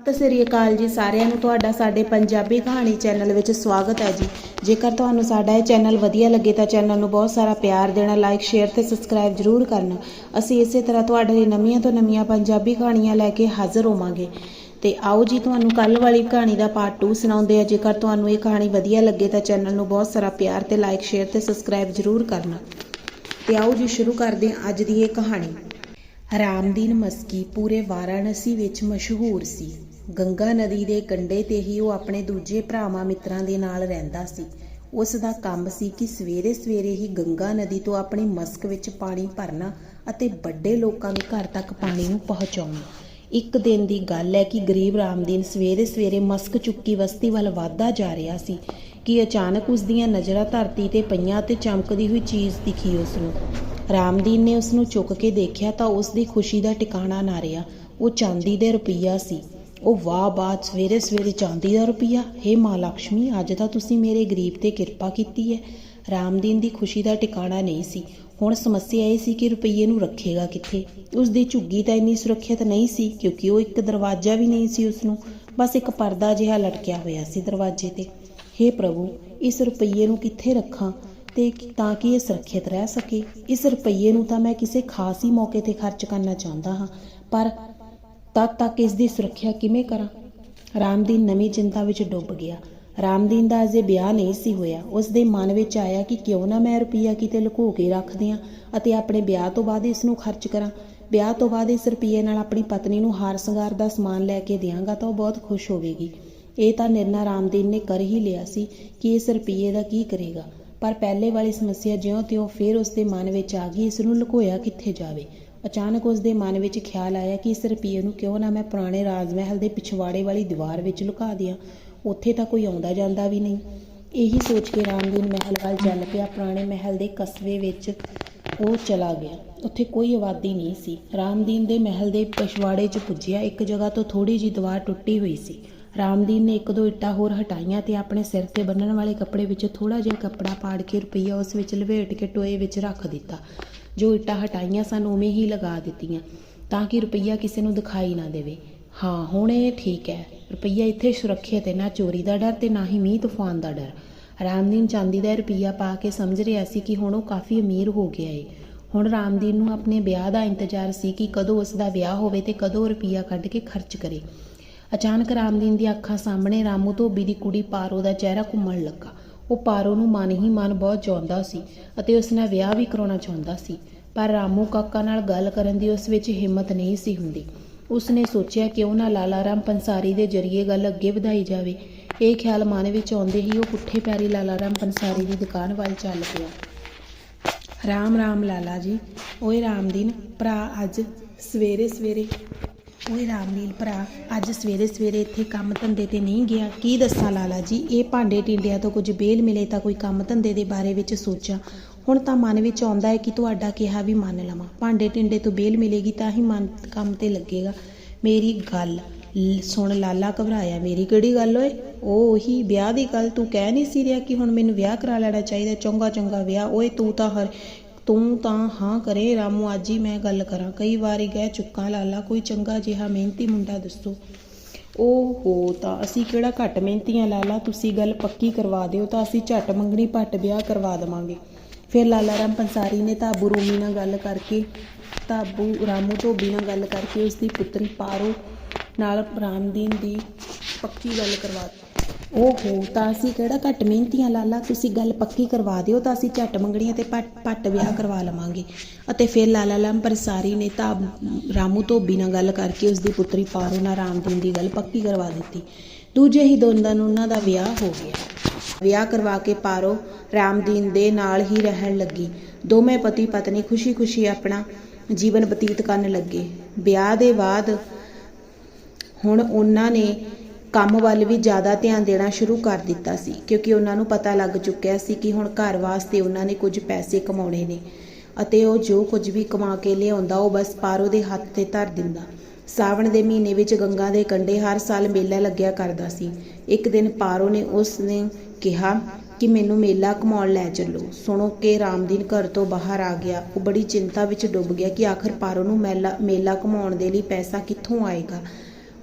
ਸਤਿ ਸ੍ਰੀ ਅਕਾਲ ਜੀ ਸਾਰਿਆਂ ਨੂੰ। ਤੁਹਾਡਾ ਸਾਡੇ ਪੰਜਾਬੀ ਕਹਾਣੀ ਚੈਨਲ ਵਿੱਚ ਸਵਾਗਤ ਹੈ ਜੀ। ਜੇਕਰ ਤੁਹਾਨੂੰ ਸਾਡਾ ਇਹ ਚੈਨਲ ਵਧੀਆ ਲੱਗੇ ਤਾਂ ਚੈਨਲ ਨੂੰ ਬਹੁਤ ਸਾਰਾ ਪਿਆਰ ਦੇਣਾ ਲਾਈਕ ਸ਼ੇਅਰ ਤੇ ਸਬਸਕ੍ਰਾਈਬ ਜਰੂਰ ਕਰਨਾ। ਅਸੀਂ ਇਸੇ ਤਰ੍ਹਾਂ ਤੁਹਾਡੇ ਲਈ ਨਵੀਆਂ ਤੋਂ ਨਵੀਆਂ ਪੰਜਾਬੀ ਕਹਾਣੀਆਂ ਲੈ ਕੇ ਹਾਜ਼ਰ ਹੋਵਾਂਗੇ। ਤੇ ਆਓ ਜੀ, ਤੁਹਾਨੂੰ ਕੱਲ ਵਾਲੀ ਕਹਾਣੀ ਦਾ ਪਾਰਟ 2 ਸੁਣਾਉਂਦੇ ਆ ਜੇਕਰ ਤੁਹਾਨੂੰ ਇਹ ਕਹਾਣੀ ਵਧੀਆ ਲੱਗੇ ਤਾਂ ਚੈਨਲ ਨੂੰ ਬਹੁਤ ਸਾਰਾ ਪਿਆਰ ਤੇ ਲਾਈਕ ਸ਼ੇਅਰ ਤੇ ਸਬਸਕ੍ਰਾਈਬ ਜਰੂਰ ਕਰਨਾ। ਤੇ ਆਓ ਜੀ, ਸ਼ੁਰੂ ਕਰਦੇ ਹਾਂ ਅੱਜ ਦੀ ਇਹ ਕਹਾਣੀ। ਰਾਮਦੀਨ ਮਸਕੀ ਪੂਰੇ ਵਾਰਾਣਸੀ ਵਿੱਚ ਮਸ਼ਹੂਰ ਸੀ। ਗੰਗਾ ਨਦੀ ਦੇ ਕੰਢੇ ਤੇ ਹੀ ਉਹ ਆਪਣੇ ਦੂਜੇ ਭਰਾਵਾਂ ਮਿੱਤਰਾਂ ਦੇ ਨਾਲ ਰਹਿੰਦਾ ਸੀ। ਉਸ ਦਾ ਕੰਮ ਸੀ ਕਿ ਸਵੇਰੇ ਸਵੇਰੇ ਹੀ ਗੰਗਾ ਨਦੀ ਤੋਂ ਆਪਣੀ ਮਸਕ ਵਿੱਚ ਪਾਣੀ ਭਰਨਾ ਅਤੇ ਵੱਡੇ ਲੋਕਾਂ ਦੇ ਘਰ ਤੱਕ ਪਾਣੀ ਨੂੰ ਪਹੁੰਚਾਉਣਾ। ਇੱਕ ਦਿਨ ਦੀ ਗੱਲ ਹੈ ਕਿ ਗਰੀਬ ਰਾਮਦੀਨ ਸਵੇਰੇ ਸਵੇਰੇ ਮਸਕ ਚੁੱਕੀ ਬਸਤੀ ਵੱਲ ਵਧਦਾ ਜਾ ਰਿਹਾ ਸੀ ਕਿ ਅਚਾਨਕ ਉਸ ਦੀਆਂ ਨਜ਼ਰਾਂ ਧਰਤੀ ਤੇ ਪਈਆਂ ਤੇ ਚਮਕਦੀ ਹੋਈ ਚੀਜ਼ ਦਿਖੀ ਉਸ ਨੂੰ। ਰਾਮਦੀਨ ਨੇ ਉਸ ਨੂੰ ਚੁੱਕ ਕੇ ਦੇਖਿਆ ਤਾਂ ਉਸ ਦੀ ਖੁਸ਼ੀ ਦਾ ਟਿਕਾਣਾ ਨਾ ਰਿਹਾ। ਉਹ ਚਾਂਦੀ ਦੇ ਰੁਪਈਆ ਸੀ। ਉਹ ਵਾਹ ਬਾਤ ਸਵੇਰੇ ਸਵੇਰੇ ਚਾਂਦੀ ਦਾ ਰੁਪਈਆ। ਹੇ ਮਾਂ ਲక్ష్ਮੀ ਅੱਜ ਤਾਂ ਤੁਸੀਂ ਮੇਰੇ ਗਰੀਬ ਤੇ ਕਿਰਪਾ ਕੀਤੀ ਹੈ ਰਾਮਦੀਨ ਦੀ ਖੁਸ਼ੀ ਦਾ ਟਿਕਾਣਾ ਨਹੀਂ ਸੀ। ਹੁਣ ਸਮੱਸਿਆ ਇਹ ਸੀ ਕਿ ਰੁਪਈਏ ਨੂੰ ਰੱਖੇਗਾ ਕਿੱਥੇ? ਉਸ ਦੀ ਝੁੱਗੀ ਤਾਂ ਇੰਨੀ ਸੁਰੱਖਿਅਤ ਨਹੀਂ ਸੀ ਕਿਉਂਕਿ ਉਹ ਇੱਕ ਦਰਵਾਜ਼ਾ ਵੀ ਨਹੀਂ ਸੀ ਉਸ ਨੂੰ ਬਸ ਇੱਕ ਪਰਦਾ ਜਿਹਾ ਲਟਕਿਆ ਹੋਇਆ ਸੀ ਦਰਵਾਜ਼ੇ ਤੇ। ਹੇ ਪ੍ਰਭੂ, ਇਸ ਰੁਪਈਏ ਨੂੰ ਕਿੱਥੇ ਰੱਖਾਂ ਤੇ ਤਾਂ ਕਿ ਇਹ ਸੁਰੱਖਿਅਤ ਰਹਿ ਸਕੇ? ਇਸ ਰੁਪਈਏ ਨੂੰ ਤਾਂ ਮੈਂ ਕਿਸੇ ਖਾਸ ਹੀ ਮੌਕੇ ਤੇ ਖਰਚ ਕਰਨਾ ਚਾਹੁੰਦਾ ਹਾਂ। ਪਰ ਤਦ ਤੱਕ ਇਸ ਦੀ ਸੁਰੱਖਿਆ ਕਿਵੇਂ ਕਰਾਂ? ਰਾਮਦੀਨ ਨਵੀਂ ਚਿੰਤਾ ਵਿੱਚ ਡੁੱਬ ਗਿਆ। ਰਾਮਦੀਨ ਦਾ ਅਜੇ ਵਿਆਹ ਨਹੀਂ ਸੀ ਹੋਇਆ। ਉਸ ਦੇ ਮਨ ਵਿੱਚ ਆਇਆ ਕਿ ਕਿਉਂ ਨਾ ਮੈਂ ਰੁਪਈਆ ਕਿਤੇ ਲੁਕੋ ਕੇ ਰੱਖ ਦਿਆਂ ਅਤੇ ਆਪਣੇ ਵਿਆਹ ਤੋਂ ਬਾਅਦ ਇਸ ਨੂੰ ਖਰਚ ਕਰਾਂ। ਵਿਆਹ ਤੋਂ ਬਾਅਦ ਇਸ ਰੁਪਈਏ ਨਾਲ ਆਪਣੀ ਪਤਨੀ ਨੂੰ ਹਾਰ ਸ਼ਿੰਗਾਰ ਦਾ ਸਮਾਨ ਲੈ ਕੇ ਦਿਆਂਗਾ ਤਾਂ ਉਹ ਬਹੁਤ ਖੁਸ਼ ਹੋਵੇਗੀ। ਇਹ ਤਾਂ ਨਿਰਣਾ ਰਾਮਦੀਨ ਨੇ ਕਰ ਹੀ ਲਿਆ ਸੀ ਕਿ ਇਸ ਰੁਪਈਏ ਦਾ ਕੀ ਕਰੇਗਾ। ਪਰ ਪਹਿਲੇ ਵਾਲੀ ਸਮੱਸਿਆ ਜਿਉਂ-ਤਿਉਂ ਫਿਰ ਉਸ ਦੇ ਮਨ ਵਿੱਚ ਆ ਗਈ, ਇਸ ਨੂੰ ਲੁਕੋਇਆ ਕਿੱਥੇ ਜਾਵੇ? ਅਚਾਨਕ ਉਸ ਦੇ ਮਨ ਵਿੱਚ ਖਿਆਲ ਆਇਆ ਕਿ ਇਸ ਰੁਪਈਏ ਨੂੰ ਕਿਉਂ ਨਾ ਮੈਂ ਪੁਰਾਣੇ ਰਾਜ ਮਹਿਲ ਦੇ ਪਿਛਵਾੜੇ ਵਾਲੀ ਦੀਵਾਰ ਵਿੱਚ ਲੁਕਾ ਦਿਆਂ। ਉੱਥੇ ਤਾਂ ਕੋਈ ਆਉਂਦਾ ਜਾਂਦਾ ਵੀ ਨਹੀਂ। ਇਹੀ ਸੋਚ ਕੇ ਰਾਮਦੀਨ ਮਹਿਲ ਵੱਲ ਚੱਲ ਪਿਆ। ਪੁਰਾਣੇ ਮਹਿਲ ਦੇ ਕਸਬੇ ਵਿੱਚ ਉਹ ਚਲਾ ਗਿਆ। ਉੱਥੇ ਕੋਈ ਆਬਾਦੀ ਨਹੀਂ ਸੀ। ਰਾਮਦੀਨ ਦੇ ਮਹਿਲ ਦੇ ਪਿਛਵਾੜੇ 'ਚ ਪੁੱਜਿਆ। ਇੱਕ ਜਗ੍ਹਾ ਤੋਂ ਥੋੜੀ ਜਿਹੀ ਦੀਵਾਰ ਟੁੱਟੀ ਹੋਈ ਸੀ। ਰਾਮਦੀਨ ਨੇ ਇੱਕ ਦੋ ਇੱਟਾਂ ਹੋਰ ਹਟਾਈਆਂ ਤੇ ਆਪਣੇ ਸਿਰ ਤੇ ਬੰਨਣ ਵਾਲੇ ਕੱਪੜੇ ਵਿੱਚ ਥੋੜਾ ਜਿਹਾ ਕੱਪੜਾ ਪਾੜ ਕੇ ਰੁਪਈਆ ਉਸ ਵਿੱਚ ਲਵੇਟ ਕੇ ਟੋਏ ਵਿੱਚ ਰੱਖ ਦਿੱਤਾ। ਜੋ ਇੱਟਾਂ ਹਟਾਈਆਂ ਸਨ, ਉਵੇਂ ਹੀ ਲਗਾ ਦਿੱਤੀਆਂ ਤਾਂ ਕਿ ਰੁਪਈਆ ਕਿਸੇ ਨੂੰ ਦਿਖਾਈ ਨਾ ਦੇਵੇ। ਹਾਂ, ਹੁਣ ਇਹ ਠੀਕ ਹੈ। ਰੁਪਈਆ ਇੱਥੇ ਸੁਰੱਖਿਅਤ ਹੈ, ਨਾ ਚੋਰੀ ਦਾ ਡਰ ਤੇ ਨਾ ਹੀ ਮੀਂਹ ਤੂਫਾਨ ਦਾ ਡਰ। ਰਾਮਦੀਨ ਚਾਂਦੀ ਦਾ ਰੁਪਈਆ ਪਾ ਕੇ ਸਮਝ ਰਿਹਾ ਸੀ ਕਿ ਹੁਣ ਉਹ ਕਾਫੀ ਅਮੀਰ ਹੋ ਗਿਆ ਏ। ਹੁਣ ਰਾਮਦੀਨ ਨੂੰ ਆਪਣੇ ਵਿਆਹ ਦਾ ਇੰਤਜ਼ਾਰ ਸੀ ਕਿ ਕਦੋਂ ਉਸ ਦਾ ਵਿਆਹ ਹੋਵੇ ਤੇ ਕਦੋਂ ਰੁਪਈਆ ਕੱਢ ਕੇ ਖਰਚ ਕਰੇ। ਅਚਾਨਕ ਰਾਮਦੀਨ ਦੀਆਂ ਅੱਖਾਂ ਸਾਹਮਣੇ ਰਾਮੂ ਧੋਬੀ ਦੀ ਕੁੜੀ ਪਾਰੋ ਦਾ ਚਿਹਰਾ ਘੁੰਮਣ ਲੱਗਾ। ਉਹ ਪਾਰੋ ਨੂੰ ਮਨ ਹੀ ਮਨ ਬਹੁਤ ਚਾਹੁੰਦਾ ਸੀ ਅਤੇ ਉਸ ਨਾਲ ਵਿਆਹ ਵੀ ਕਰਾਉਣਾ ਚਾਹੁੰਦਾ ਸੀ, ਪਰ ਰਾਮੂ ਕਾਕਾ ਨਾਲ ਗੱਲ ਕਰਨ ਦੀ ਉਸ ਵਿੱਚ ਹਿੰਮਤ ਨਹੀਂ ਸੀ ਹੁੰਦੀ। ਉਸ ਨੇ ਸੋਚਿਆ ਕਿਉਂ ਨਾ ਲਾਲਾ ਰਾਮ ਪੰਸਾਰੀ ਦੇ ਜਰੀਏ ਗੱਲ ਅੱਗੇ ਵਧਾਈ ਜਾਵੇ। ਇਹ ਖਿਆਲ ਮਨ ਵਿੱਚ ਆਉਂਦੇ ਹੀ ਉਹ ਪੁੱਠੇ ਪੈਰੀ ਲਾਲਾ ਰਾਮ ਪੰਸਾਰੀ ਦੀ ਦੁਕਾਨ ਵੱਲ ਚੱਲ ਪਿਆ। ਰਾਮ ਰਾਮ ਲਾਲਾ ਜੀ, ਓਏ ਰਾਮਦੀਨ, ਭਰਾ ਅੱਜ ਸਵੇਰੇ ਸਵੇਰੇ ਓਏ ਰਾਮਲੀਲ ਭਰਾ, ਅੱਜ ਸਵੇਰੇ ਸਵੇਰੇ ਇੱਥੇ ਕੰਮ ਧੰਦੇ ਤੇ ਨਹੀਂ ਗਿਆ। ਕੀ ਦੱਸਾਂ ਲਾਲਾ ਜੀ, ਇਹ ਭਾਂਡੇ ਟਿੰਡਿਆਂ ਤੋਂ ਕੁਝ ਬੇਲ ਮਿਲੇ ਤਾਂ ਕੋਈ ਕੰਮ ਧੰਦੇ ਦੇ ਬਾਰੇ ਵਿੱਚ ਸੋਚਾਂ। ਹੁਣ ਤਾਂ ਮਨ ਵਿੱਚ ਆਉਂਦਾ ਹੈ ਕਿ ਤੁਹਾਡਾ ਕਿਹਾ ਵੀ ਮੰਨ ਲਵਾਂ। ਭਾਂਡੇ ਟਿੰਡੇ ਤੋਂ ਬੇਲ ਮਿਲੇਗੀ ਤਾਂ ਹੀ ਮਨ ਕੰਮ ਤੇ ਲੱਗੇਗਾ। ਮੇਰੀ ਗੱਲ ਸੁਣ, ਲਾਲਾ ਘਬਰਾਇਆ। ਮੇਰੀ ਕਿਹੜੀ ਗੱਲ ਓਏ? ਉਹ ਉਹੀ ਵਿਆਹ ਦੀ ਗੱਲ ਤੂੰ ਕਹਿ ਨਹੀਂ ਸੀ ਰਿਹਾ ਕਿ ਹੁਣ ਮੈਨੂੰ ਵਿਆਹ ਕਰਾ ਲੈਣਾ ਚਾਹੀਦਾ। ਚੰਗਾ ਚੰਗਾ ਵਿਆਹ। ਓਏ ਤੂੰ ਤਾਂ ਹਰ ਤੂੰ ਤਾਂ ਹਾਂ ਕਰੇ ਰਾਮੂ, ਅੱਜ ਹੀ ਮੈਂ ਗੱਲ ਕਰਾਂ। ਕਈ ਵਾਰੀ ਕਹਿ ਚੁੱਕਾ, ਲਾਲਾ, ਕੋਈ ਚੰਗਾ ਜਿਹਾ ਮਿਹਨਤੀ ਮੁੰਡਾ ਦੱਸੋ। ਉਹ ਹੋ ਤਾਂ ਅਸੀਂ ਕਿਹੜਾ ਘੱਟ ਮਿਹਨਤੀ ਆ ਲਾਲਾ? ਤੁਸੀਂ ਗੱਲ ਪੱਕੀ ਕਰਵਾ ਦਿਓ, ਤਾਂ ਅਸੀਂ ਝੱਟ ਮੰਗਣੀ ਭੱਟ ਵਿਆਹ ਕਰਵਾ ਦੇਵਾਂਗੇ। ਫਿਰ ਲਾਲਾ ਰਾਮ ਪੰਸਾਰੀ ਨੇ ਤਾਬੂ ਰੋਮੀ ਨਾਲ ਗੱਲ ਕਰਕੇ ਤਾਬੂ ਰਾਮੂ ਧੋਬੀ ਨਾਲ ਗੱਲ ਕਰਕੇ ਉਸ ਦੀ ਪੁੱਤਰੀ ਪਾਰੋ ਨਾਲ ਰਾਮਦੀਨ ਦੀ ਪੱਕੀ ਗੱਲ ਕਰਵਾ ਓਹੋ, ਤਾਂ ਅਸੀਂ ਕਿਹੜਾ ਘੱਟ ਮਿਹਨਤੀਆਂ ਲਾਲਾ, ਤੁਸੀਂ ਗੱਲ ਪੱਕੀ ਕਰਵਾ ਦਿਓ ਤਾਂ ਅਸੀਂ ਝੱਟ ਮੰਗਣੀਆਂ ਤੇ ਪੱਟ ਪੱਟ ਵਿਆਹ ਕਰਵਾ ਲਵਾਂਗੇ। ਅਤੇ ਫਿਰ ਲਾਲਾ ਲਾਮ ਪਰਸਾਰੀ ਨੇ ਤਾਂ ਰਾਮੂ ਧੋਬੀ ਨਾਲ ਗੱਲ ਕਰਕੇ ਉਸ ਦੀ ਪੁੱਤਰੀ ਪਾਰੋ ਨਾਲ ਰਾਮਦੀਨ ਦੀ ਗੱਲ ਪੱਕੀ ਕਰਵਾ ਦਿੱਤੀ। ਦੂਜੇ ਹੀ ਦੋਨਾਂ ਨੂੰ ਉਹਨਾਂ ਦਾ ਵਿਆਹ ਹੋ ਗਿਆ। ਵਿਆਹ ਕਰਵਾ ਕੇ ਪਾਰੋ ਰਾਮਦੀਨ ਦੇ ਨਾਲ ਹੀ ਰਹਿਣ ਲੱਗੀ। ਦੋਵੇਂ ਪਤੀ ਪਤਨੀ ਖੁਸ਼ੀ-ਖੁਸ਼ੀ ਆਪਣਾ ਜੀਵਨ ਬਤੀਤ ਕਰਨ ਲੱਗੇ। ਵਿਆਹ ਦੇ ਬਾਅਦ ਹੁਣ ਉਹਨਾਂ ਨੇ ਕੰਮ ਵੱਲ ਵੀ ਜ਼ਿਆਦਾ ਧਿਆਨ ਦੇਣਾ ਸ਼ੁਰੂ ਕਰ ਦਿੱਤਾ ਸੀ, ਕਿਉਂਕਿ ਉਹਨਾਂ ਨੂੰ ਪਤਾ ਲੱਗ ਚੁੱਕਿਆ ਸੀ ਕਿ ਹੁਣ ਘਰ ਵਾਸਤੇ ਉਹਨਾਂ ਨੇ ਕੁਝ ਪੈਸੇ ਕਮਾਉਣੇ ਨੇ ਅਤੇ ਉਹ ਜੋ ਕੁਝ ਵੀ ਕਮਾ ਕੇ ਲਿਆਉਂਦਾ, ਉਹ ਬਸ ਪਾਰੋ ਦੇ ਹੱਥ ਤੇ ਧਰ ਦਿੰਦਾ। ਸਾਵਣ ਦੇ ਮਹੀਨੇ ਵਿੱਚ ਗੰਗਾ ਦੇ ਕੰਢੇ ਹਰ ਸਾਲ ਮੇਲਾ ਲੱਗਿਆ ਕਰਦਾ ਸੀ। ਇੱਕ ਦਿਨ ਪਾਰੋ ਨੇ ਉਸ ਨੇ ਕਿਹਾ ਕਿ ਮੈਨੂੰ ਮੇਲਾ ਘੁਮਾਉਣ ਲੈ ਚੱਲੋ। ਸੁਣੋ ਕਿ ਰਾਮਦੀਨ ਘਰ ਤੋਂ ਬਾਹਰ ਆ ਗਿਆ। ਉਹ ਬੜੀ ਚਿੰਤਾ ਵਿੱਚ ਡੁੱਬ ਗਿਆ ਕਿ ਆਖਰ ਪਾਰੋ ਨੂੰ ਮੇਲਾ ਮੇਲਾ ਘੁਮਾਉਣ ਦੇ ਲਈ ਪੈਸਾ ਕਿੱਥੋਂ ਆਏਗਾ?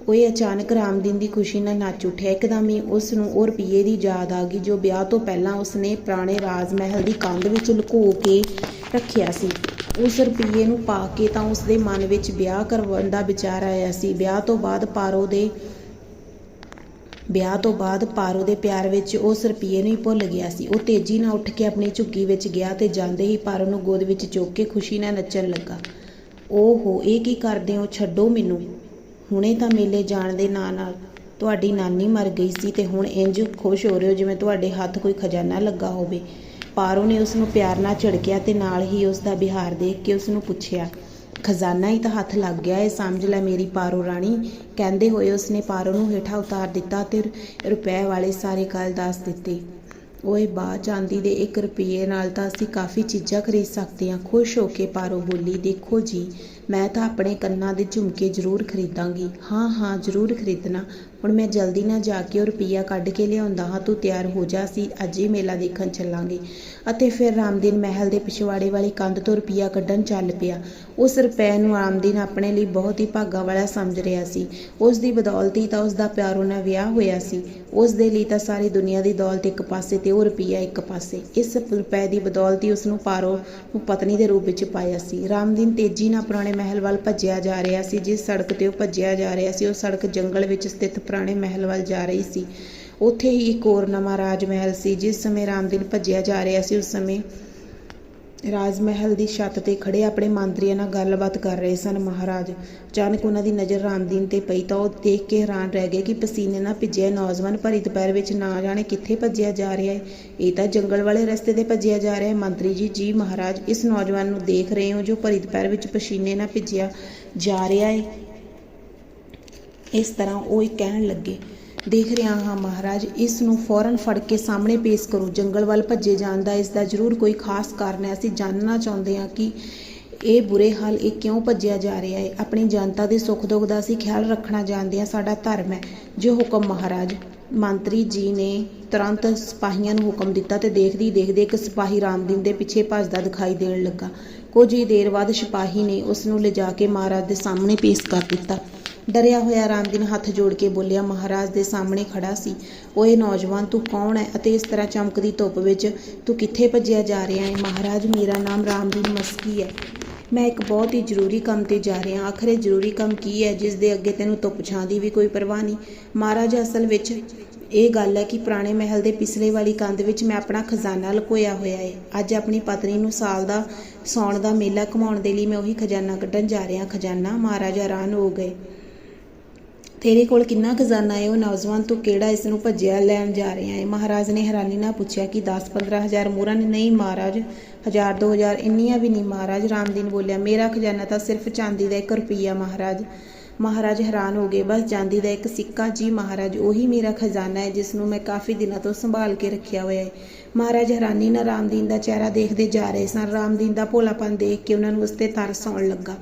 ਉਹ ਇਹ ਅਚਾਨਕ ਰਾਮਦੀਨ ਦੀ ਖੁਸ਼ੀ ਨਾਲ ਨੱਚ ਉੱਠਿਆ। ਇੱਕਦਮ ਹੀ ਉਸ ਨੂੰ ਉਹ ਰੁਪਈਏ ਦੀ ਯਾਦ ਆ ਗਈ, ਜੋ ਵਿਆਹ ਤੋਂ ਪਹਿਲਾਂ ਉਸਨੇ ਪੁਰਾਣੇ ਰਾਜ ਮਹਿਲ ਦੀ ਕੰਧ ਵਿੱਚ ਲੁਕੋ ਕੇ ਰੱਖਿਆ ਸੀ। ਉਸ ਰੁਪਈਏ ਨੂੰ ਪਾ ਕੇ ਤਾਂ ਉਸਦੇ ਮਨ ਵਿੱਚ ਵਿਆਹ ਕਰਵਾਉਣ ਦਾ ਵਿਚਾਰ ਆਇਆ ਸੀ। ਵਿਆਹ ਤੋਂ ਬਾਅਦ ਪਾਰੋ ਦੇ ਵਿਆਹ ਤੋਂ ਬਾਅਦ ਪਾਰੋ ਦੇ ਪਿਆਰ ਵਿੱਚ ਉਸ ਰੁਪਈਏ ਨੂੰ ਹੀ ਭੁੱਲ ਗਿਆ ਸੀ। ਉਹ ਤੇਜ਼ੀ ਨਾਲ ਉੱਠ ਕੇ ਆਪਣੀ ਝੁੱਗੀ ਵਿੱਚ ਗਿਆ ਤੇ ਜਾਂਦੇ ਹੀ ਪਾਰੋ ਨੂੰ ਗੋਦ ਵਿੱਚ ਚੁੱਕ ਕੇ ਖੁਸ਼ੀ ਨਾਲ ਨੱਚਣ ਲੱਗਾ। ਓਹੋ ਇਹ ਕੀ ਕਰਦੇ ਹੋ? ਛੱਡੋ ਮੈਨੂੰ। ਹੁਣੇ ਤਾਂ ਮੇਲੇ ਜਾਣ ਦੇ ਨਾਂ ਨਾਲ ਤੁਹਾਡੀ ਨਾਨੀ ਮਰ ਗਈ ਸੀ ਤੇ ਹੁਣ ਇੰਜ ਖੁਸ਼ ਹੋ ਰਹੇ ਹੋ ਜਿਵੇਂ ਤੁਹਾਡੇ ਹੱਥ ਕੋਈ ਖਜ਼ਾਨਾ ਲੱਗਾ ਹੋਵੇ। ਪਾਰੋ ਨੇ ਉਸ ਨੂੰ ਪਿਆਰ ਨਾਲ ਝਿੜਕਿਆ ਤੇ ਨਾਲ ਹੀ ਉਸ ਦਾ ਵਿਹਾਰ ਦੇਖ ਕੇ ਉਸ ਨੂੰ ਪੁੱਛਿਆ, ਖਜ਼ਾਨਾ ਹੀ ਤਾਂ ਹੱਥ ਲੱਗ ਗਿਆ ਏ, ਸਮਝ ਲੈ ਮੇਰੀ ਪਾਰੋ ਰਾਣੀ। ਕਹਿੰਦੇ ਹੋਏ ਉਸਨੇ ਪਾਰੋ ਨੂੰ ਹੇਠਾਂ ਉਤਾਰ ਦਿੱਤਾ ਤੇ ਰੁਪਏ ਵਾਲੇ ਸਾਰੇ ਗੱਲ ਦੱਸ ਦਿੱਤੇ। ਓਏ ਬਾ ਚਾਂਦੀ ਦੇ 1 ਰੁਪਏ ਨਾਲ ਤਾਂ ਅਸੀਂ ਕਾਫੀ ਚੀਜ਼ਾਂ ਖਰੀਦ ਸਕਦੇ ਹਾਂ ਖੁਸ਼ ਹੋ ਕੇ ਪਾਰੋ ਬੋਲੀ, ਦੇਖੋ ਜੀ ਮੈਂ ਤਾਂ ਆਪਣੇ ਕੰਨਾਂ ਦੇ ਝੁਮਕੇ ਜ਼ਰੂਰ ਖਰੀਦਾਂਗੀ। ਹਾਂ ਹਾਂ ਜ਼ਰੂਰ ਖਰੀਦਣਾ। ਹੁਣ ਮੈਂ ਜਲਦੀ ਨਾਲ ਜਾ ਕੇ ਉਹ ਰੁਪਈਆ ਕੱਢ ਕੇ ਲਿਆਉਂਦਾ ਹਾਂ, ਤੂੰ ਤਿਆਰ ਹੋ ਜਾ ਸੀ ਅੱਜ ਹੀ ਮੇਲਾ ਦੇਖਣ ਚੱਲਾਂਗੇ। ਅਤੇ ਫਿਰ ਰਾਮਦੀਨ ਮਹਿਲ ਦੇ ਪਿਛਵਾੜੇ ਵਾਲੀ ਕੰਧ ਤੋਂ ਰੁਪਈਆ ਕੱਢਣ ਚੱਲ ਪਿਆ। ਉਸ ਰੁਪਏ ਨੂੰ ਰਾਮਦੀਨ ਆਪਣੇ ਲਈ ਬਹੁਤ ਹੀ ਭਾਗਾ ਵਾਲਾ ਸਮਝ ਰਿਹਾ ਸੀ। ਉਸ ਦੀ ਬਦੌਲਤ ਹੀ ਤਾਂ ਉਸ ਦਾ ਪਿਆਰੋ ਨਾਲ ਵਿਆਹ ਹੋਇਆ ਸੀ। ਉਸ ਦੇ ਲਈ ਤਾਂ ਸਾਰੀ ਦੁਨੀਆ ਦੀ ਦੌਲਤ ਇੱਕ ਪਾਸੇ ਤੇ ਉਹ ਰੁਪਈਆ ਇੱਕ ਪਾਸੇ। ਇਸ ਰੁਪਏ ਦੀ ਬਦੌਲਤ ਹੀ ਉਸ ਨੂੰ ਪਾਰੋ ਨੂੰ ਪਤਨੀ ਦੇ ਰੂਪ ਵਿੱਚ ਪਾਇਆ ਸੀ। ਰਾਮਦੀਨ ਤੇਜ਼ੀ ਨਾਲ ਪੁਰਾਣੇ ਮਹਿਲ ਵੱਲ ਭੱਜਿਆ ਜਾ ਰਿਹਾ ਸੀ। ਜਿਸ ਸੜਕ ਤੇ ਉਹ ਭੱਜਿਆ ਜਾ ਰਿਹਾ ਸੀ, ਉਹ ਸੜਕ ਜੰਗਲ ਵਿੱਚ ਸਥਿਤ ਪੁਰਾਣੇ ਮਹਿਲ ਵੱਲ ਜਾ ਰਹੀ ਸੀ। ਉੱਥੇ ਹੀ ਇੱਕ ਹੋਰ ਨਵਾਂ ਰਾਜ ਮਹਿਲ ਸੀ, ਜਿਸ ਸਮੇਂ ਰਾਮਦੀਨ ਭੱਜਿਆ ਜਾ ਰਿਹਾ ਸੀ, ਉਸ ਸਮੇਂ ਰਾਜ ਮਹਿਲ ਦੀ ਛੱਤ ਤੇ ਖੜੇ ਆਪਣੇ ਮੰਤਰੀਆਂ ਨਾਲ ਗੱਲਬਾਤ ਕਰ ਰਹੇ ਸਨ। ਮਹਾਰਾਜ, ਅਚਾਨਕ ਉਹਨਾਂ ਦੀ ਨਜ਼ਰ ਰਾਮਦੀਨ ਤੇ ਪਈ ਤਾਂ ਉਹ ਦੇਖ ਕੇ ਹੈਰਾਨ ਰਹਿ ਗਏ ਕਿ ਪਸੀਨੇ ਨਾਲ ਭਿੱਜਿਆ ਨੌਜਵਾਨ ਭਰੀ ਦੁਪਹਿਰ ਵਿੱਚ ਨਾ ਜਾਣੇ ਕਿੱਥੇ ਭੱਜਿਆ ਜਾ ਰਿਹਾ ਹੈ। ਇਹ ਤਾਂ ਜੰਗਲ ਵਾਲੇ ਰਸਤੇ ਤੇ ਭੱਜਿਆ ਜਾ ਰਿਹਾ ਹੈ। ਮੰਤਰੀ ਜੀ ਜੀ ਮਹਾਰਾਜ, ਇਸ ਨੌਜਵਾਨ ਨੂੰ ਦੇਖ ਰਹੇ ਹੋ ਜੋ ਭਰੀ ਦੁਪਹਿਰ ਵਿੱਚ ਪਸੀਨੇ ਨਾਲ ਭਿੱਜਿਆ ਜਾ ਰਿਹਾ ਹੈ। ਇਸ ਤਰ੍ਹਾਂ ਉਹ ਇਹ ਕਹਿਣ ਲੱਗੇ, ਦੇਖ ਰਿਹਾ ਹਾਂ ਮਹਾਰਾਜ, ਇਸ ਨੂੰ ਫੌਰਨ ਫੜ ਕੇ ਸਾਹਮਣੇ ਪੇਸ਼ ਕਰੋ। ਜੰਗਲ ਵੱਲ ਭੱਜੇ ਜਾਣ ਦਾ ਇਸ ਦਾ ਜ਼ਰੂਰ ਕੋਈ ਖਾਸ ਕਾਰਨ ਹੈ। ਅਸੀਂ ਜਾਣਨਾ ਚਾਹੁੰਦੇ ਹਾਂ ਕਿ ਇਹ ਬੁਰੇ ਹਾਲ ਇਹ ਕਿਉਂ ਭੱਜਿਆ ਜਾ ਰਿਹਾ ਹੈ। ਆਪਣੀ ਜਨਤਾ ਦੇ ਸੁੱਖ ਦੁੱਖ ਦਾ ਅਸੀਂ ਖਿਆਲ ਰੱਖਣਾ ਜਾਣਦੇ ਹਾਂ। ਸਾਡਾ ਧਰਮ ਹੈ। ਜੋ ਹੁਕਮ ਮਹਾਰਾਜ ਮੰਤਰੀ ਜੀ ਨੇ ਤੁਰੰਤ ਸਿਪਾਹੀਆਂ ਨੂੰ ਹੁਕਮ ਦਿੱਤਾ ਤੇ ਦੇਖਦੀ ਦੇਖਦੇ ਇੱਕ ਸਿਪਾਹੀ ਰਾਮਦੀਨ ਦੇ ਪਿੱਛੇ ਭੱਜਦਾ ਦਿਖਾਈ ਦੇਣ ਲੱਗਾ। ਕੁਝ ਹੀ ਦੇਰ ਬਾਅਦ ਸਿਪਾਹੀ ਨੇ ਉਸ ਨੂੰ ਲਿਜਾ ਕੇ ਮਹਾਰਾਜ ਦੇ ਸਾਹਮਣੇ ਪੇਸ਼ ਕਰ ਦਿੱਤਾ। ਡਰਿਆ ਹੋਇਆ ਰਾਮਦੀਨ ਹੱਥ ਜੋੜ ਕੇ ਬੋਲਿਆ, ਮਹਾਰਾਜ ਦੇ ਸਾਹਮਣੇ ਖੜਾ ਸੀ। ਓਏ ਨੌਜਵਾਨ, ਤੂੰ ਕੌਣ ਹੈ ਅਤੇ ਇਸ ਤਰ੍ਹਾਂ ਚਮਕਦੀ ਧੁੱਪ ਵਿੱਚ ਤੂੰ ਕਿੱਥੇ ਭੱਜਿਆ ਜਾ ਰਿਹਾ ਹੈ ਮਹਾਰਾਜ, ਮੇਰਾ ਨਾਮ ਰਾਮਦੀਨ ਮਸਕੀ ਹੈ ਮੈਂ ਇੱਕ ਬਹੁਤ ਹੀ ਜ਼ਰੂਰੀ ਕੰਮ ਤੇ ਜਾ ਰਿਹਾ ਆਖਰ ਇਹ ਜ਼ਰੂਰੀ ਕੰਮ ਕੀ ਹੈ ਜਿਸ ਦੇ ਅੱਗੇ ਤੈਨੂੰ ਧੁੱਪ ਛਾਂ ਦੀ ਵੀ ਕੋਈ ਪਰਵਾਹ ਨਹੀਂ? ਮਹਾਰਾਜ, ਅਸਲ ਵਿੱਚ ਇਹ ਗੱਲ ਹੈ ਕਿ ਪੁਰਾਣੇ ਮਹਿਲ ਦੇ ਪਿਛਲੇ ਵਾਲੀ ਕੰਧ ਵਿੱਚ ਮੈਂ ਆਪਣਾ ਖਜ਼ਾਨਾ ਲੁਕੋਇਆ ਹੋਇਆ ਹੈ ਅੱਜ ਆਪਣੀ ਪਤਨੀ ਨੂੰ ਸਾਲ ਦਾ ਸੌਣ ਦਾ ਮੇਲਾ ਘੁਮਾਉਣ ਦੇ ਲਈ ਮੈਂ ਉਹੀ ਖਜ਼ਾਨਾ ਕੱਢਣ ਜਾ ਰਿਹਾ ਖਜ਼ਾਨਾ ਮਹਾਰਾਜਾ ਰਾਨ ਹੋ ਗਏ। ਤੇਰੇ ਕੋਲ ਕਿੰਨਾ ਖਜ਼ਾਨਾ ਹੈ? ਉਹ ਨੌਜਵਾਨ ਤੂੰ ਕਿਹੜਾ ਇਸ ਨੂੰ ਭੱਜਿਆ ਲੈਣ ਜਾ ਰਿਹਾ ਹੈ? ਮਹਾਰਾਜ ਨੇ ਹੈਰਾਨੀ ਨਾਲ ਪੁੱਛਿਆ ਕਿ 10-15 ਹਜ਼ਾਰ ਮੋਹਰਾਂ ਨੇ ਨਹੀਂ ਮਹਾਰਾਜ, ਹਜ਼ਾਰ, ਦੋ ਹਜ਼ਾਰ ਇੰਨੀਆਂ ਵੀ ਨਹੀਂ ਮਹਾਰਾਜ, ਰਾਮਦੀਨ ਬੋਲਿਆ, ਮੇਰਾ ਖਜ਼ਾਨਾ ਤਾਂ ਸਿਰਫ ਚਾਂਦੀ ਦਾ 1 ਰੁਪਈਆ ਮਹਾਰਾਜ। ਮਹਾਰਾਜ ਹੈਰਾਨ ਹੋ ਗਏ, ਬਸ ਚਾਂਦੀ ਦਾ ਇੱਕ ਸਿੱਕਾ ਜੀ ਮਹਾਰਾਜ, ਉਹੀ ਮੇਰਾ ਖਜ਼ਾਨਾ ਹੈ ਜਿਸ ਨੂੰ ਮੈਂ ਕਾਫੀ ਦਿਨਾਂ ਤੋਂ ਸੰਭਾਲ ਕੇ ਰੱਖਿਆ ਹੋਇਆ ਹੈ। ਮਹਾਰਾਜ ਹੈਰਾਨੀ ਨਾਲ ਰਾਮਦੀਨ ਦਾ ਚਿਹਰਾ ਦੇਖਦੇ ਜਾ ਰਹੇ ਸਨ। ਰਾਮਦੀਨ ਦਾ ਭੋਲਾਪਨ ਦੇਖ ਕੇ ਉਹਨਾਂ ਨੂੰ ਉਸ ਤੇ ਤਰਸ ਆਉਣ ਲੱਗਾ।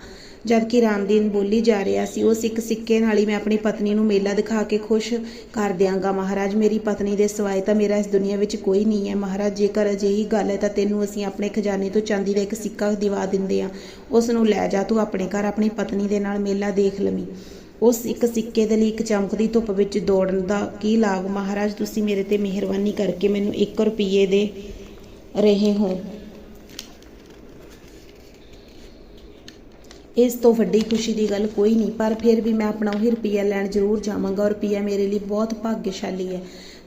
ਜਦਕਿ ਰਾਮਦੀਨ ਬੋਲੀ ਜਾ ਰਿਹਾ ਸੀ ਉਸ ਇੱਕ ਸਿੱਕੇ ਨਾਲ ਹੀ ਮੈਂ ਆਪਣੀ ਪਤਨੀ ਨੂੰ ਮੇਲਾ ਦਿਖਾ ਕੇ ਖੁਸ਼ ਕਰ ਦਿਆਂਗਾ। ਮਹਾਰਾਜ, ਮੇਰੀ ਪਤਨੀ ਦੇ ਸਿਵਾਏ ਤਾਂ ਮੇਰਾ ਇਸ ਦੁਨੀਆ ਵਿੱਚ ਕੋਈ ਨਹੀਂ ਹੈ। ਮਹਾਰਾਜ, ਜੇਕਰ ਅਜਿਹੀ ਗੱਲ ਹੈ ਤਾਂ ਤੈਨੂੰ ਅਸੀਂ ਆਪਣੇ ਖਜ਼ਾਨੇ ਤੋਂ ਚਾਂਦੀ ਦਾ ਇੱਕ ਸਿੱਕਾ ਦਿਵਾ ਦਿੰਦੇ ਹਾਂ। ਉਸ ਨੂੰ ਲੈ ਜਾ, ਤੂੰ ਆਪਣੇ ਘਰ ਆਪਣੀ ਪਤਨੀ ਦੇ ਨਾਲ ਮੇਲਾ ਦੇਖ ਲਵੀਂ। ਉਸ ਇੱਕ ਸਿੱਕੇ ਦੇ ਲਈ ਇੱਕ ਚਮਕਦੀ ਧੁੱਪ ਵਿੱਚ ਦੌੜਨ ਦਾ ਕੀ ਲਾਭ? ਮਹਾਰਾਜ, ਤੁਸੀਂ ਮੇਰੇ ਤੇ ਮਿਹਰਬਾਨੀ ਕਰਕੇ ਮੈਨੂੰ 1 ਰੁਪਈਏ ਦੇ ਰਹੇ ਹੋ। ਇਸ ਤੋਂ ਵੱਡੀ ਖੁਸ਼ੀ ਦੀ ਗੱਲ ਕੋਈ ਨਹੀਂ, ਪਰ ਫਿਰ ਵੀ ਮੈਂ ਆਪਣਾ ਉਹੀ ਰੁਪਈਆ ਲੈਣ ਜ਼ਰੂਰ ਜਾਵਾਂਗਾ ਔਰ ਰੁਪਈਆ ਮੇਰੇ ਲਈ ਬਹੁਤ ਭਾਗਸ਼ਾਲੀ ਹੈ।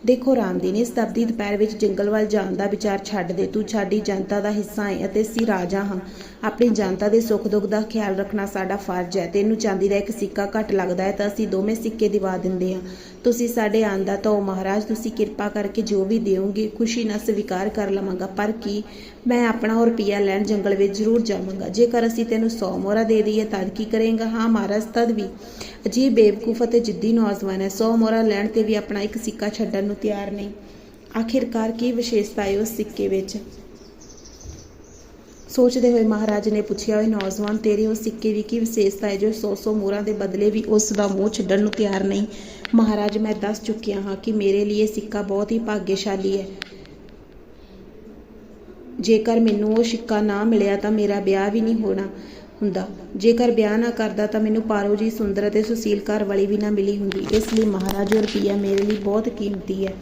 ਦੇਖੋ ਰਾਮਦੀਨ, ਇਸ ਦਬਦੀ ਦੁਪਹਿਰ ਵਿੱਚ ਜੰਗਲ ਵੱਲ ਜਾਣ ਦਾ ਵਿਚਾਰ ਛੱਡ ਦੇ। ਤੂੰ ਸਾਡੀ ਜਨਤਾ ਦਾ ਹਿੱਸਾ ਹੈ ਅਤੇ ਅਸੀਂ ਰਾਜਾ ਹਾਂ। ਆਪਣੀ ਜਨਤਾ ਦੇ ਸੁੱਖ ਦੁੱਖ ਦਾ ਖਿਆਲ ਰੱਖਣਾ ਸਾਡਾ ਫਰਜ਼ ਹੈ। ਤੈਨੂੰ ਚਾਂਦੀ ਦਾ ਇੱਕ ਸਿੱਕਾ ਘੱਟ ਲੱਗਦਾ ਹੈ ਤਾਂ ਅਸੀਂ ਦੋਵੇਂ ਸਿੱਕੇ ਦਿਵਾ ਦਿੰਦੇ ਹਾਂ। ਤੁਸੀਂ ਸਾਡੇ ਆਂਦਾ ਤਾਂ ਮਹਾਰਾਜ, ਤੁਸੀਂ ਕਿਰਪਾ ਕਰਕੇ ਜੋ ਵੀ ਦਿਓਗੇ, ਖੁਸ਼ੀ ਨਾਲ ਸਵੀਕਾਰ ਕਰ ਲਵਾਂਗਾ। ਪਰ ਕੀ ਮੈਂ ਆਪਣਾ ਉਹ ਰੁਪਈਆ ਲੈਣ ਜੰਗਲ ਵਿੱਚ ਜ਼ਰੂਰ ਜਾਵਾਂਗਾ। ਜੇਕਰ ਅਸੀਂ ਤੈਨੂੰ 100 ਮੋਹਰਾ ਦੇ ਦਈਏ ਤਦ ਕੀ ਕਰੇਗਾ? ਹਾਂ ਮਹਾਰਾਜ, ਤਦ ਵੀ। ਅਜੀਬ ਬੇਵਕੂਫ ਅਤੇ ਜਿੱਦੀ ਨੌਜਵਾਨ ਹੈ। 100 ਮੋਹਰਾ ਲੈਣ ਤੇ ਵੀ ਆਪਣਾ ਇੱਕ ਸਿੱਕਾ ਛੱਡਣ ਨੂੰ ਤਿਆਰ ਨਹੀਂ। ਆਖਿਰਕਾਰ ਕੀ ਵਿਸ਼ੇਸ਼ਤਾ ਹੈ ਉਸ ਸਿੱਕੇ ਵਿੱਚ? ਸੋਚਦੇ ਹੋਏ ਮਹਾਰਾਜ ਨੇ ਪੁੱਛਿਆ, ਓਏ ਨੌਜਵਾਨ, ਤੇਰੇ ਉਹ ਸਿੱਕੇ ਦੀ ਕੀ ਵਿਸ਼ੇਸ਼ਤਾ ਹੈ ਜੋ 100-100 ਮੋਹਰਾਂ ਦੇ ਬਦਲੇ ਵੀ ਉਸ ਦਾ ਮੋਹ ਛੱਡਣ ਨੂੰ ਤਿਆਰ ਨਹੀਂ? ਮਹਾਰਾਜ, ਮੈਂ ਦੱਸ ਚੁੱਕਿਆ ਹਾਂ ਕਿ ਮੇਰੇ ਲਈ ਇਹ ਸਿੱਕਾ ਬਹੁਤ ਹੀ ਭਾਗਯਸ਼ਾਲੀ ਹੈ। ਜੇਕਰ ਮੈਨੂੰ ਉਹ ਸਿੱਕਾ ਨਾ ਮਿਲਿਆ ਤਾਂ ਮੇਰਾ ਵਿਆਹ ਵੀ ਨਹੀਂ ਹੋਣਾ ਹੁੰਦਾ। ਜੇਕਰ ਵਿਆਹ ਨਾ ਕਰਦਾ ਤਾਂ ਮੈਨੂੰ ਪਾਰੋ ਜੀ ਸੁੰਦਰ ਅਤੇ ਸੁਸ਼ੀਲ ਘਰ ਵਾਲੀ ਵੀ ਨਾ ਮਿਲੀ ਹੁੰਦੀ। ਇਸ ਲਈ ਮਹਾਰਾਜ, ਉਹ ਰੁਪਈਆ ਮੇਰੇ ਲਈ ਬਹੁਤ ਕੀਮਤੀ ਹੈ।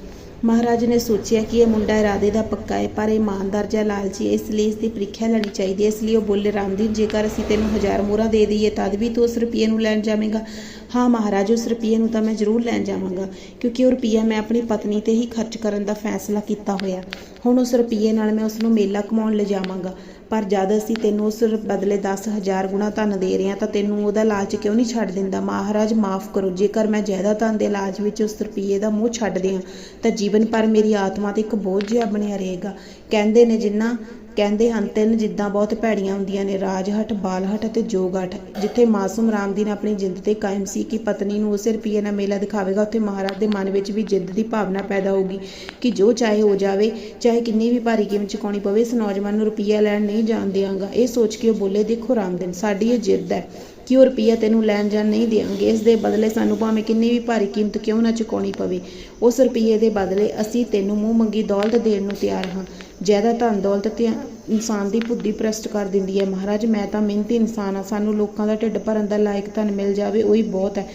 ਮਹਾਰਾਜ ਨੇ ਸੋਚਿਆ ਕਿ ਇਹ ਮੁੰਡਾ ਇਰਾਦੇ ਦਾ ਪੱਕਾ ਹੈ, ਪਰ ਇਮਾਨਦਾਰ ਜਾਂ ਲਾਲਚੀ ਹੈ ਇਸ ਲਈ ਇਸ ਦੀ ਪ੍ਰੀਖਿਆ ਲੈਣੀ ਚਾਹੀਦੀ ਹੈ। ਇਸ ਲਈ ਉਹ ਬੋਲੇ ਰਾਮਦੀਨ ਜੇਕਰ ਅਸੀਂ ਤੈਨੂੰ ਹਜ਼ਾਰ ਮੋਹਰਾਂ ਦੇ ਦਈਏ, ਤਦ ਵੀ ਤੂੰ ਉਸ ਰੁਪਈਏ ਨੂੰ ਲੈਣ ਜਾਵੇਂਗਾ। ਹਾਂ ਮਹਾਰਾਜ, ਉਸ ਰੁਪਈਏ ਨੂੰ ਤਾਂ ਮੈਂ ਜ਼ਰੂਰ ਲੈਣ ਜਾਵਾਂਗਾ, ਕਿਉਂਕਿ ਉਹ ਰੁਪਈਆ ਮੈਂ ਆਪਣੀ ਪਤਨੀ ਤੇ ਹੀ ਖਰਚ ਕਰਨ ਦਾ ਫੈਸਲਾ ਕੀਤਾ ਹੋਇਆ। ਹੁਣ ਉਸ ਰੁਪਈਏ ਨਾਲ ਮੈਂ ਉਸ ਨੂੰ ਮੇਲਾ ਕਮਾਉਣ ਲਿਜਾਵਾਂਗਾ। ਪਰ ਜਦ ਅਸੀਂ ਤੈਨੂੰ ਉਸ ਬਦਲੇ 10000 ਗੁਣਾ ਧਨ ਦੇ ਰਹੇ ਹਾਂ, ਤਾਂ ਤੈਨੂੰ ਉਹਦਾ ਲਾਲਚ ਕਿਉਂ ਨਹੀਂ ਛੱਡ ਦਿੰਦਾ? ਮਹਾਰਾਜ, ਮਾਫ ਕਰੋ, ਜੇਕਰ ਮੈਂ ਜ਼ਿਆਦਾ ਧਨ ਦੇ ਲਾਲਚ ਵਿੱਚ ਉਸ ਰੁਪਈਏ ਦਾ ਮੋਹ ਛੱਡਦੇ ਹਾਂ, ਤਾਂ ਜੀਵਨ ਭਰ ਮੇਰੀ ਆਤਮਾ ਤੇ ਇੱਕ ਬੋਝ ਜਿਹਾ ਬਣਿਆ ਰਹੇਗਾ। ਕਹਿੰਦੇ ਨੇ ਜਿੰਨਾ ਕਹਿੰਦੇ ਹਨ, ਤਿੰਨ ਜਿੱਦਾਂ ਬਹੁਤ ਭੈੜੀਆਂ ਹੁੰਦੀਆਂ ਨੇ, ਰਾਜਹਟ, ਬਾਲਹਟ ਅਤੇ ਜੋਗਹਟ, ਜਿੱਥੇ ਮਾਸੂਮ ਰਾਮਦੀਨ ਆਪਣੀ ਜਿੱਦ ਤੇ ਕਾਇਮ ਸੀ ਕਿ ਪਤਨੀ ਨੂੰ ਉਸੇ ਰੁਪਈਏ ਨਾਲ ਮੇਲਾ ਦਿਖਾਵੇਗਾ, ਉੱਥੇ ਮਹਾਰਾਜ ਦੇ ਮਨ ਵਿੱਚ ਵੀ ਜਿੱਦ ਦੀ ਭਾਵਨਾ ਪੈਦਾ ਹੋਊਗੀ ਕਿ ਜੋ ਚਾਹੇ ਹੋ ਜਾਵੇ, ਚਾਹੇ ਕਿੰਨੀ ਵੀ ਭਾਰੀ ਕੀਮਤ ਚੁਕਾਉਣੀ ਪਵੇ, ਇਸ ਨੌਜਵਾਨ ਨੂੰ ਰੁਪਈਆ ਲੈਣ ਨਹੀਂ ਜਾਣ ਦਿਆਂਗਾ। ਇਹ ਸੋਚ ਕੇ ਉਹ ਬੋਲੇ, ਦੇਖੋ ਰਾਮਦੀਨ ਸਾਡੀ ਇਹ ਜਿੱਦ ਹੈ ਕਿ ਉਹ ਰੁਪਈਆ ਤੈਨੂੰ ਲੈਣ ਜਾਣ ਨਹੀਂ ਦੇਵਾਂਗੇ ਇਸ ਦੇ ਬਦਲੇ ਸਾਨੂੰ ਭਾਵੇਂ ਕਿੰਨੀ ਵੀ ਭਾਰੀ ਕੀਮਤ ਕਿਉਂ ਨਾ ਚੁਕਾਉਣੀ ਪਵੇ, ਉਸ ਰੁਪਈਏ ਦੇ ਬਦਲੇ ਅਸੀਂ ਤੈਨੂੰ ਮੂੰਹ ਮੰਗੀ ਦੌਲਤ ਦੇਣ ਨੂੰ ਤਿਆਰ ਹਾਂ। ਜ਼ਿਆਦਾ ਧਨ ਦੌਲਤ ਤੇ ਇਨਸਾਨ ਦੀ ਬੁੱਧੀ ਪ੍ਰਸਟ ਕਰ ਦਿੰਦੀ ਹੈ। ਮਹਾਰਾਜ, ਮੈਂ ਤਾਂ ਮਿਹਨਤੀ ਇਨਸਾਨ ਆ ਸਾਨੂੰ ਲੋਕਾਂ ਦਾ ਢਿੱਡ ਭਰਨ ਦਾ ਲਾਇਕ ਧਨ ਮਿਲ ਜਾਵੇ, ਉਹੀ ਬਹੁਤ ਹੈ।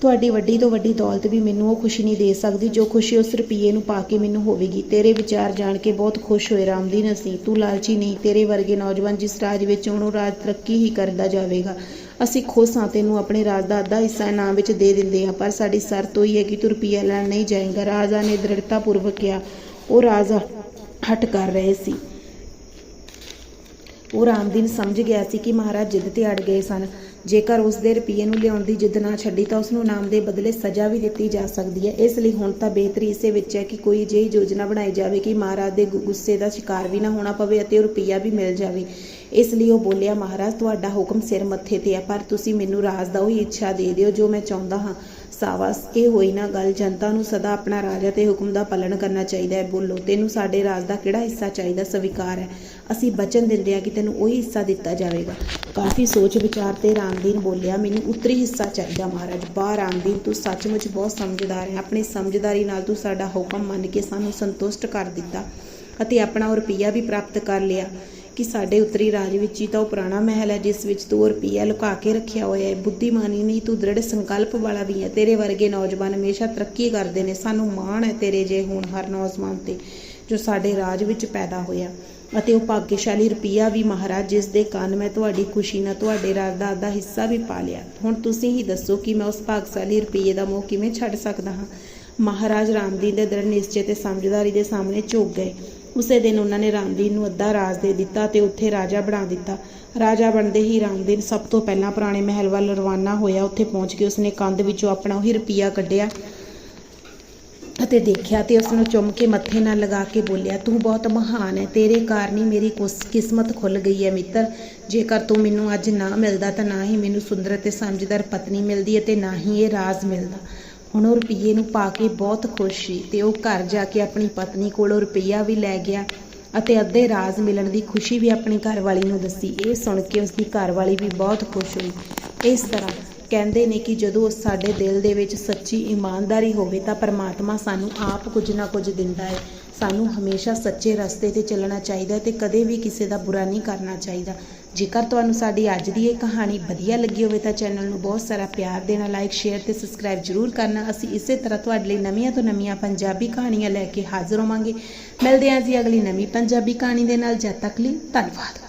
ਤੁਹਾਡੀ ਵੱਡੀ ਤੋਂ ਵੱਡੀ ਦੌਲਤ ਵੀ ਮੈਨੂੰ ਉਹ ਖੁਸ਼ੀ ਨਹੀਂ ਦੇ ਸਕਦੀ, ਜੋ ਖੁਸ਼ੀ ਉਸ ਰੁਪਈਏ ਨੂੰ ਪਾ ਕੇ ਮੈਨੂੰ ਹੋਵੇਗੀ। ਤੇਰੇ ਵਿਚਾਰ ਜਾਣ ਕੇ ਬਹੁਤ ਖੁਸ਼ ਹੋਏ ਰਾਮਦੀਨ ਅਸੀਂ ਤੂੰ ਲਾਲਚੀ ਨਹੀਂ, ਤੇਰੇ ਵਰਗੇ ਨੌਜਵਾਨ ਜਿਸ ਰਾਜ ਵਿੱਚ ਉਹਨੂੰ ਰਾਜ ਤਰੱਕੀ ਹੀ ਕਰਦਾ ਜਾਵੇਗਾ। ਅਸੀਂ ਖੁਸ਼ ਹਾਂ, ਤੈਨੂੰ ਆਪਣੇ ਰਾਜ ਦਾ ਅੱਧਾ ਹਿੱਸਾ ਇਨਾਮ ਵਿੱਚ ਦੇ ਦਿੰਦੇ ਹਾਂ, ਪਰ ਸਾਡੀ ਸ਼ਰਤ ਹੋਈ ਹੈ ਕਿ ਤੂੰ ਰੁਪਈਆ ਲੈਣ ਨਹੀਂ ਜਾਏਗਾ। ਰਾਜਾ ਨੇ ਦ੍ਰਿੜਤਾ ਪੂਰਵਕ ਕਿਹਾ, ਉਹ ਰਾਜਾ ਹਟ ਕਰ ਰਹੇ ਸੀ। ਉਹ ਰਾਮਦੀਨ ਸਮਝ ਗਿਆ ਸੀ ਕਿ ਮਹਾਰਾਜ ਜਿੱਦ ਤੇ ਅੜ ਗਏ ਸਨ। ਜੇਕਰ ਉਸ ਦੇ ਰੁਪਈਏ ਨੂੰ ਲਿਆਉਣ ਦੀ ਜਿੱਦ ਨਾ ਛੱਡੀ ਤਾਂ ਉਸ ਨੂੰ ਨਾਮ ਦੇ ਬਦਲੇ ਸਜ਼ਾ ਵੀ ਦਿੱਤੀ ਜਾ ਸਕਦੀ ਹੈ। ਇਸ ਲਈ ਹੁਣ ਤਾਂ ਬਿਹਤਰੀ ਇਸੇ ਵਿੱਚ ਹੈ ਕਿ ਕੋਈ ਅਜਿਹੀ ਯੋਜਨਾ ਬਣਾਈ ਜਾਵੇ ਕਿ ਮਹਾਰਾਜ ਦੇ ਗੁ- ਗੁੱਸੇ ਦਾ ਸ਼ਿਕਾਰ ਵੀ ਨਾ ਹੋਣਾ ਪਵੇ ਅਤੇ ਰੁਪਈਆ ਵੀ ਮਿਲ ਜਾਵੇ। ਇਸ ਲਈ ਉਹ ਬੋਲਿਆ, ਮਹਾਰਾਜ, ਤੁਹਾਡਾ ਹੁਕਮ ਸਿਰ ਮੱਥੇ ਤੇ ਹੈ, ਪਰ ਤੁਸੀਂ ਮੈਨੂੰ ਰਾਜ ਦਾ ਉਹੀ ਇੱਛਾ ਦੇ ਦਿਓ ਜੋ ਮੈਂ ਚਾਹੁੰਦਾ ਹਾਂ। ਸਾਵਾਸ। ਇਹ ਹੋਈ ਨਾ ਗੱਲ, ਜਨਤਾ ਨੂੰ ਸਦਾ ਆਪਣਾ ਰਾਜਾ ਤੇ ਹੁਕਮ ਦਾ ਪਾਲਣ ਕਰਨਾ ਚਾਹੀਦਾ ਹੈ। ਬੋਲੋ, ਤੈਨੂੰ ਸਾਡੇ ਰਾਜ ਦਾ ਕਿਹੜਾ ਹਿੱਸਾ ਚਾਹੀਦਾ? ਸਵੀਕਾਰ ਹੈ। ਅਸੀਂ ਬਚਨ ਦਿੰਦੇ ਹਾਂ ਕਿ ਤੈਨੂੰ ਉਹੀ ਹਿੱਸਾ ਦਿੱਤਾ ਜਾਵੇਗਾ। ਕਾਫੀ ਸੋਚ, ਵਿਚਾਰ ਤੇ ਰਾਮਦੀਨ ਬੋਲਿਆ, ਮੈਨੂੰ ਉੱਤਰੀ ਹਿੱਸਾ ਚਾਹੀਦਾ ਮਹਾਰਾਜ। ਬਾਹਰ ਰਾਮਦੀਨ, ਤੂੰ ਸੱਚਮੁੱਚ ਬਹੁਤ ਸਮਝਦਾਰ ਹੈ। ਆਪਣੀ ਸਮਝਦਾਰੀ ਨਾਲ ਤੂੰ ਸਾਡਾ ਹੁਕਮ ਮੰਨ ਕੇ ਸਾਨੂੰ ਸੰਤੁਸ਼ਟ ਕਰ ਦਿੱਤਾ ਅਤੇ ਆਪਣਾ ਉਹ ਰੁਪਈਆ ਵੀ ਪ੍ਰਾਪਤ ਕਰ ਲਿਆ। ਕਿ ਸਾਡੇ ਉੱਤਰੀ ਰਾਜ ਵਿੱਚ ਹੀ ਤਾਂ ਉਹ ਪੁਰਾਣਾ ਮਹਿਲ ਹੈ, ਜਿਸ ਵਿੱਚ ਤੂੰ ਰੁਪਈਆ ਲੁਕਾ ਕੇ ਰੱਖਿਆ ਹੋਇਆ ਹੈ। ਬੁੱਧੀਮਾਨੀ ਨਹੀਂ, ਤੂੰ ਦ੍ਰਿੜ ਸੰਕਲਪ ਵਾਲਾ ਵੀ ਹੈ। ਤੇਰੇ ਵਰਗੇ ਨੌਜਵਾਨ ਹਮੇਸ਼ਾ ਤਰੱਕੀ ਕਰਦੇ ਨੇ। ਸਾਨੂੰ ਮਾਣ ਹੈ ਤੇਰੇ ਜੇ ਹੋਣਹਾਰ ਨੌਜਵਾਨ ਤੇ, ਜੋ ਸਾਡੇ ਰਾਜ ਵਿੱਚ ਪੈਦਾ ਹੋਇਆ। ਅਤੇ ਉਹ ਭਾਗਸ਼ਾਲੀ ਰੁਪਈਆ ਵੀ ਮਹਾਰਾਜ, ਜਿਸ ਦੇ ਕਾਰਨ ਮੈਂ ਤੁਹਾਡੀ ਖੁਸ਼ੀ ਨਾਲ ਤੁਹਾਡੇ ਰਾਜ ਦਾ ਅੱਧਾ ਹਿੱਸਾ ਵੀ ਪਾ ਲਿਆ। ਹੁਣ ਤੁਸੀਂ ਹੀ ਦੱਸੋ ਕਿ ਮੈਂ ਉਸ ਭਾਗਸ਼ਾਲੀ ਰੁਪਈਏ ਦਾ ਮੋਹ ਕਿਵੇਂ ਛੱਡ ਸਕਦਾ ਹਾਂ? ਮਹਾਰਾਜ ਰਾਮਦੀਨ ਦੇ ਦ੍ਰਿੜ ਨਿਸ਼ਚੇ ਤੇ ਸਮਝਦਾਰੀ ਦੇ ਸਾਹਮਣੇ ਝੁਕ ਗਏ। ਉਸੇ ਦਿਨ ਉਹਨਾਂ ਨੇ ਰਾਮਦੀਨ ਨੂੰ ਅੱਧਾ ਰਾਜ ਦੇ ਦਿੱਤਾ ਤੇ ਉੱਥੇ ਰਾਜਾ ਬਣਾ ਦਿੱਤਾ। ਰਾਜਾ ਬਣਦੇ ਹੀ ਰਾਮਦੀਨ ਸਭ ਤੋਂ ਪਹਿਲਾਂ ਪੁਰਾਣੇ ਮਹਿਲ ਵੱਲ ਰਵਾਨਾ ਹੋਇਆ। ਉੱਥੇ ਪਹੁੰਚ ਕੇ ਉਸਨੇ ਕੰਧ ਵਿੱਚੋਂ ਆਪਣਾ ਉਹੀ ਰੁਪਈਆ ਕੱਢਿਆ ਅਤੇ ਦੇਖਿਆ ਤੇ ਉਸ ਨੂੰ ਚੁੰਮ ਕੇ ਮੱਥੇ ਨਾਲ ਲਗਾ ਕੇ ਬੋਲਿਆ, ਤੂੰ ਬਹੁਤ ਮਹਾਨ ਹੈ, ਤੇਰੇ ਕਾਰਨ ਹੀ ਮੇਰੀ ਕੁਸ- ਕਿਸਮਤ ਖੁੱਲ ਗਈ ਹੈ ਮਿੱਤਰ। ਜੇਕਰ ਤੂੰ ਮੈਨੂੰ ਅੱਜ ਨਾ ਮਿਲਦਾ ਤਾਂ ਨਾ ਹੀ ਮੈਨੂੰ ਸੁੰਦਰ ਅਤੇ ਸਮਝਦਾਰ ਪਤਨੀ ਮਿਲਦੀ ਅਤੇ ਨਾ ਹੀ ਇਹ ਰਾਜ ਮਿਲਦਾ। ਹੁਣ ਉਹ ਰੁਪਈਏ ਨੂੰ ਪਾ ਕੇ ਬਹੁਤ ਖੁਸ਼ ਸੀ ਤੇ ਉਹ ਘਰ ਜਾ ਕੇ ਆਪਣੀ ਪਤਨੀ ਕੋਲੋਂ ਰੁਪਈਆ ਵੀ ਲੈ ਗਿਆ ਅਤੇ ਅੱਧੇ ਰਾਜ ਮਿਲਣ ਦੀ ਖੁਸ਼ੀ ਵੀ ਆਪਣੀ ਘਰਵਾਲੀ ਨੂੰ ਦੱਸੀ। ਇਹ ਸੁਣ ਕੇ ਉਸ ਦੀ ਘਰਵਾਲੀ ਵੀ ਬਹੁਤ ਖੁਸ਼ ਹੋਈ। ਇਸ ਤਰ੍ਹਾਂ ਕਹਿੰਦੇ ਨੇ ਕਿ ਜਦੋਂ ਸਾਡੇ ਦਿਲ ਦੇ ਵਿੱਚ ਸੱਚੀ ਇਮਾਨਦਾਰੀ ਹੋਵੇ ਤਾਂ ਪਰਮਾਤਮਾ ਸਾਨੂੰ ਆਪ ਕੁਝ ਨਾ ਕੁਝ ਦਿੰਦਾ ਹੈ। ਸਾਨੂੰ ਹਮੇਸ਼ਾ ਸੱਚੇ ਰਸਤੇ ਤੇ ਚੱਲਣਾ ਚਾਹੀਦਾ ਹੈ ਤੇ ਕਦੇ ਵੀ ਕਿਸੇ ਦਾ ਬੁਰਾ ਨਹੀਂ ਕਰਨਾ ਚਾਹੀਦਾ। ਜੇਕਰ ਤੁਹਾਨੂੰ ਸਾਡੀ ਅੱਜ ਦੀ ਇਹ ਕਹਾਣੀ ਵਧੀਆ ਲੱਗੀ ਹੋਵੇ ਤਾਂ ਚੈਨਲ ਨੂੰ ਬਹੁਤ ਸਾਰਾ ਪਿਆਰ ਦੇਣਾ ਲਾਈਕ ਸ਼ੇਅਰ ਤੇ ਸਬਸਕ੍ਰਾਈਬ ਜ਼ਰੂਰ ਕਰਨਾ। ਅਸੀਂ ਇਸੇ ਤਰ੍ਹਾਂ ਤੁਹਾਡੇ ਲਈ ਨਵੀਆਂ ਤੋਂ ਨਵੀਆਂ ਪੰਜਾਬੀ ਕਹਾਣੀਆਂ ਲੈ ਕੇ ਹਾਜ਼ਰ ਹੋਵਾਂਗੇ। ਮਿਲਦੇ ਹਾਂ ਜੀ ਅਗਲੀ ਨਵੀਂ ਪੰਜਾਬੀ ਕਹਾਣੀ ਦੇ ਨਾਲ। ਜਦ ਤੱਕ ਲਈ ਧੰਨਵਾਦ।